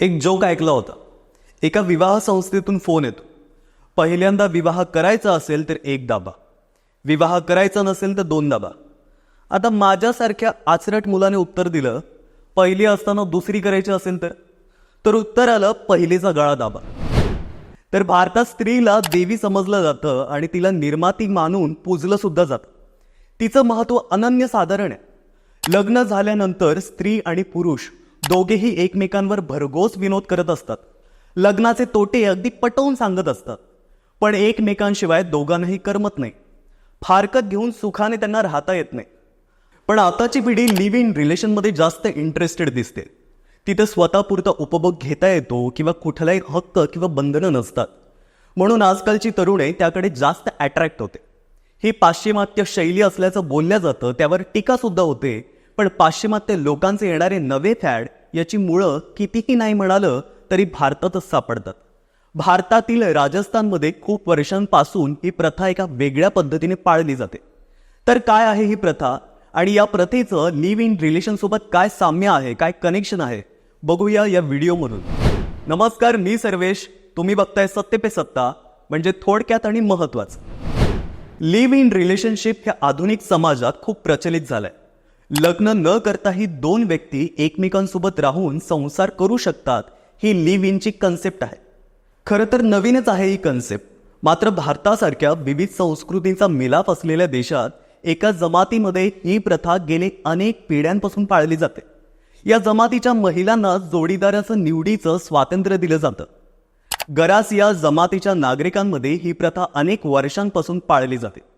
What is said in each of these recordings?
एक जोक ऐकला होता. एका विवाह संस्थेतून फोन येतो. पहिल्यांदा विवाह करायचा असेल तर एक दाबा. विवाह करायचा नसेल तर दोन दाबा. आता माझ्यासारख्या आचरट मुलाने उत्तर दिलं पहिली असताना दुसरी करायची असेल तर? तर उत्तर आलं पहिलीचा गळा दाबा. तर भारतात स्त्रीला देवी समजलं जातं आणि तिला निर्माती मानून पूजलं सुद्धा जातं. तिचं महत्त्व अनन्यसाधारण आहे. लग्न झाल्यानंतर स्त्री आणि पुरुष दोघेही एकमेकांवर भरघोस विनोद करत असतात. लग्नाचे तोटे अगदी पटवून सांगत असतात. पण एकमेकांशिवाय दोघांनाही करमत नाही. फारकत घेऊन सुखाने त्यांना राहता येत नाही. पण आताची पिढी लिव्ह इन रिलेशनमध्ये जास्त इंटरेस्टेड दिसते. तिथे स्वतःपुरता उपभोग घेता येतो किंवा कुठलाही हक्क किंवा बंधनं नसतात. म्हणून आजकालची तरुणे त्याकडे जास्त अट्रॅक्ट होते. ही पाश्चिमात्य शैली असल्याचं बोललं जातं त्यावर टीकासुद्धा होते पण पाश्चिमात्य लोकांचे येणारे नवे फॅड याची मुळं कितीही नाही म्हणालं तरी भारतातच सापडतात. भारतातील राजस्थानमध्ये खूप वर्षांपासून ही प्रथा एका वेगळ्या पद्धतीने पाळली जाते. तर काय आहे ही प्रथा? आणि या प्रथेचं लिव्ह इन रिलेशनसोबत काय साम्य आहे काय कनेक्शन आहे? बघूया या व्हिडिओमधून. नमस्कार मी सर्वेश. तुम्ही बघताय सत्य पे सत्ता म्हणजे थोडक्यात आणि महत्वाचं. लिव्ह इन रिलेशनशिप हे आधुनिक समाजात खूप प्रचलित झालंय. लग्न न करताही दोन व्यक्ती एकमेकांसोबत राहून संसार करू शकतात ही लिव्ह इनची कन्सेप्ट आहे. खरं तर नवीनच आहे ही कन्सेप्ट. मात्र भारतासारख्या विविध संस्कृतींचा मिलाप असलेल्या देशात एका जमातीमध्ये ही प्रथा गेले अनेक पिढ्यांपासून पाळली जाते. या जमातीच्या महिलांना जोडीदाराचं निवडीचं स्वातंत्र्य दिलं जातं. गरास या जमातीच्या नागरिकांमध्ये ही प्रथा अनेक वर्षांपासून पाळली जाते.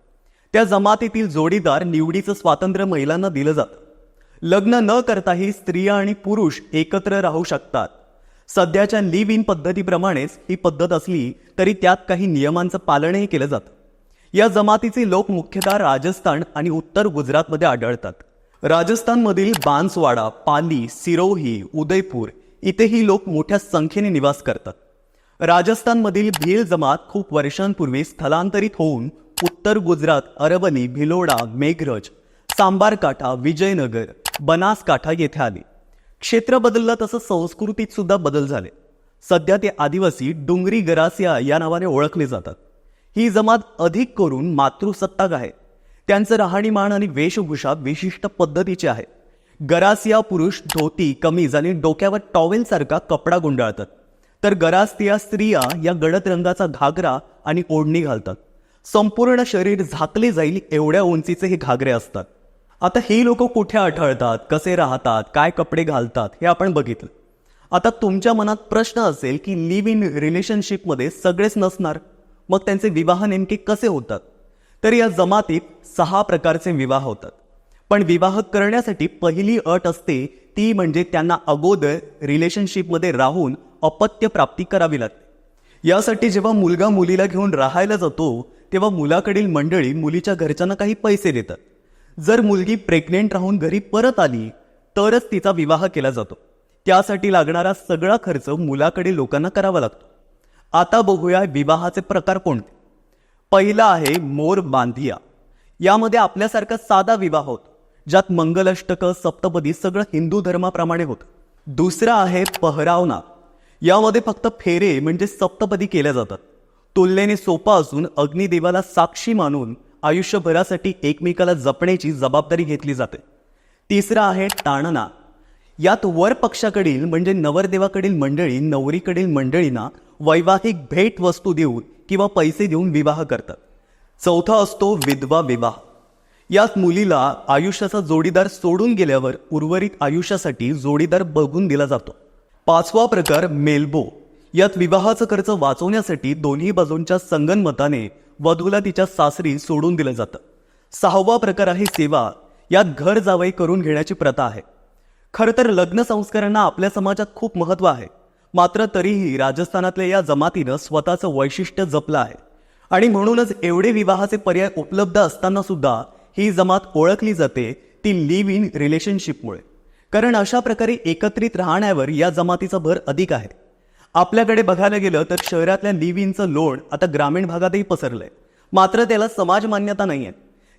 त्या जमातीतील जोडीदार निवडीचं स्वातंत्र्य महिलांना दिलं जातं. लग्न न करताही स्त्रिया आणि पुरुष एकत्र राहू शकतात. सध्याच्या लिव्ह इन पद्धतीप्रमाणेच ही पद्धत असली तरी त्यात काही नियमांचं पालनही केलं जातं. या जमातीचे लोक मुख्यतः राजस्थान आणि उत्तर गुजरातमध्ये आढळतात. राजस्थानमधील बांसवाडा पाली सिरोही उदयपूर इथेही लोक मोठ्या संख्येने निवास करतात. राजस्थानमधील भील जमात खूप वर्षांपूर्वी स्थलांतरित होऊन उत्तर गुजरात अरवणी भिलोडा मेघरज सांबारकाठा विजयनगर बनासकाठा येथे आली. क्षेत्र बदललं तसं संस्कृतीत सुद्धा बदल झाले. सध्या ते आदिवासी डुंगरी गरासिया या नावाने ओळखले जातात. ही जमात अधिक करून मातृसत्ताक आहे. त्यांचं राहणीमान आणि वेशभूषा विशिष्ट पद्धतीची आहे. गरासिया पुरुष धोती कमीज आणि डोक्यावर टॉवेलसारखा कपडा गुंडाळतात. तर गरास्तिया स्त्रिया या गडद रंगाचा घागरा आणि ओढणी घालतात. संपूर्ण शरीर झाकले जाईल एवढ्या उंचीचे हे घागरे असतात. आता हे लोक कुठे आढळतात कसे राहतात काय कपडे घालतात हे आपण बघितलं. आता तुमच्या मनात प्रश्न असेल की लिव्ह इन रिलेशनशिपमध्ये सगळेच नसणार मग त्यांचे विवाह नेमके कसे होतात? तर या जमातीत सहा प्रकारचे विवाह होतात. पण विवाह करण्यासाठी पहिली अट असते ती म्हणजे त्यांना अगोदर रिलेशनशिपमध्ये राहून अपत्य प्राप्ती करावी लागते. यासाठी जेव्हा मुलगा मुलीला घेऊन राहायला जातो तेव्हा मुलाकडील मंडळी मुलीच्या घरच्यांना काही पैसे देतात. जर मुलगी प्रेग्नेंट राहून घरी परत आली तरच तिचा विवाह केला जातो. त्यासाठी लागणारा सगळा खर्च मुलाकडील लोकांना करावा लागतो. आता बघूया विवाहाचे प्रकार कोणते. पहिला आहे मोर बांधिया. यामध्ये आपल्यासारखा साधा विवाह होतो ज्यात मंगलष्टक सप्तपदी सगळं हिंदू धर्माप्रमाणे होतं. दुसरा आहे पहरावना. यामध्ये फक्त फेरे म्हणजे सप्तपदी केल्या जातात. तुलनेने सोपा असून अग्निदेवाला साक्षी मानून आयुष्यभरासाठी एकमेकाला जपण्याची जबाबदारी घेतली जाते. तिसरा आहे ताणना. यात वर पक्षाकडील म्हणजे नवरदेवाकडील मंडळी नवरीकडील मंडळींना वैवाहिक भेट वस्तू देऊन किंवा पैसे देऊन विवाह करतात. चौथा असतो विधवा विवाह. यात मुलीला आयुष्याचा जोडीदार सोडून गेल्यावर उर्वरित आयुष्यासाठी जोडीदार बघून दिला जातो. पाचवा प्रकार मेलबो. यात विवाहाचं खर्च वाचवण्यासाठी दोन्ही बाजूंच्या संगनमताने वधूला तिच्या सासरी सोडून दिलं जातं. सहावा प्रकार आहे सेवा. यात घर जावई करून घेण्याची प्रथा आहे. खरं तर लग्न संस्कारांना आपल्या समाजात खूप महत्त्व आहे. मात्र तरीही राजस्थानातल्या या जमातीनं स्वतःचं वैशिष्ट्य जपलं आहे. आणि म्हणूनच एवढे विवाहाचे पर्याय उपलब्ध असताना सुद्धा ही जमात ओळखली जाते ती लिव्ह इन रिलेशनशिपमुळे कारण अशा प्रकारे एकत्रित राहण्यावर या जमातीचा भर अधिक आहे. आपल्याकडे बघायला गेलं तर शहरातल्या लिव्ह इनचं लोण आता ग्रामीण भागातही पसरलंय. मात्र त्याला समाज मान्यता नाही आहे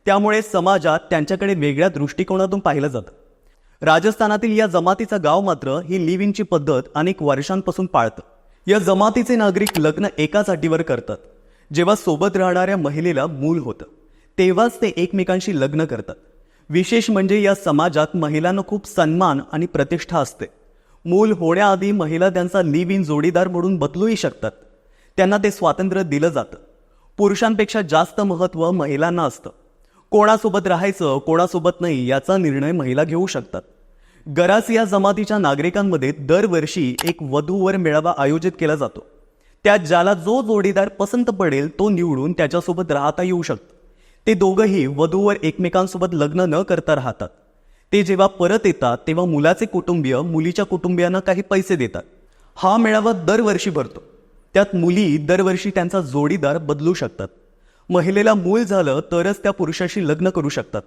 त्यामुळे समाजात त्यांच्याकडे वेगळ्या दृष्टिकोनातून पाहिलं जातं. राजस्थानातील या जमातीचं गाव मात्र ही लिव्ह इनची पद्धत अनेक वर्षांपासून पाळतं. या जमातीचे नागरिक लग्न एकाच अटीवर करतात. जेव्हा सोबत राहणाऱ्या महिलेला मूल होतं तेव्हाच ते एकमेकांशी लग्न करतात. विशेष म्हणजे या समाजात महिलांना खूप सन्मान आणि प्रतिष्ठा असते. मूल होण्याआधी महिला त्यांचा लिव्ह इन जोडीदार म्हणून बदलूही शकतात. त्यांना ते स्वातंत्र्य दिलं जातं. पुरुषांपेक्षा जास्त महत्त्व महिलांना असतं. कोणासोबत राहायचं कोणासोबत नाही याचा निर्णय महिला घेऊ शकतात. गरास या जमातीच्या नागरिकांमध्ये दरवर्षी एक वधूवर मेळावा आयोजित केला जातो. त्यात ज्याला जो जोडीदार पसंत पडेल तो निवडून त्याच्यासोबत राहता येऊ शकतं. ते दोघंही वधूवर एकमेकांसोबत लग्न न करता राहतात. ते जेव्हा परत येतात तेव्हा मुलाचे कुटुंबीय मुलीच्या कुटुंबियांना काही पैसे देतात. हा मेळावा दरवर्षी भरतो. त्यात मुली दरवर्षी त्यांचा जोडीदार बदलू शकतात. महिलेला मूल झालं तरच त्या पुरुषाशी लग्न करू शकतात.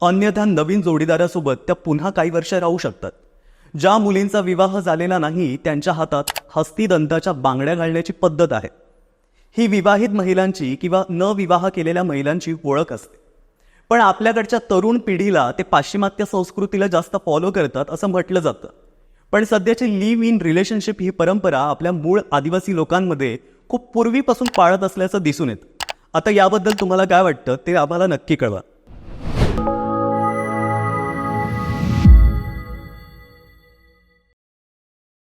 अन्यथा नवीन जोडीदारासोबत त्या पुन्हा काही वर्ष राहू शकतात. ज्या मुलींचा विवाह झालेला नाही त्यांच्या हातात हस्तिदंताच्या बांगड्या घालण्याची पद्धत आहे. ही विवाहित महिलांची किंवा न विवाह केलेल्या महिलांची ओळख असते. पण आपल्याकडच्या तरुण पिढीला ते पाश्चिमात्य संस्कृतीला जास्त फॉलो करतात असं म्हटलं जातं. पण सध्याची लिव्ह इन रिलेशनशिप ही परंपरा आपल्या मूळ आदिवासी लोकांमध्ये खूप पूर्वीपासून पाळत असल्याचं दिसून येतं. आता याबद्दल तुम्हाला काय वाटतं ते आम्हाला नक्की कळवा.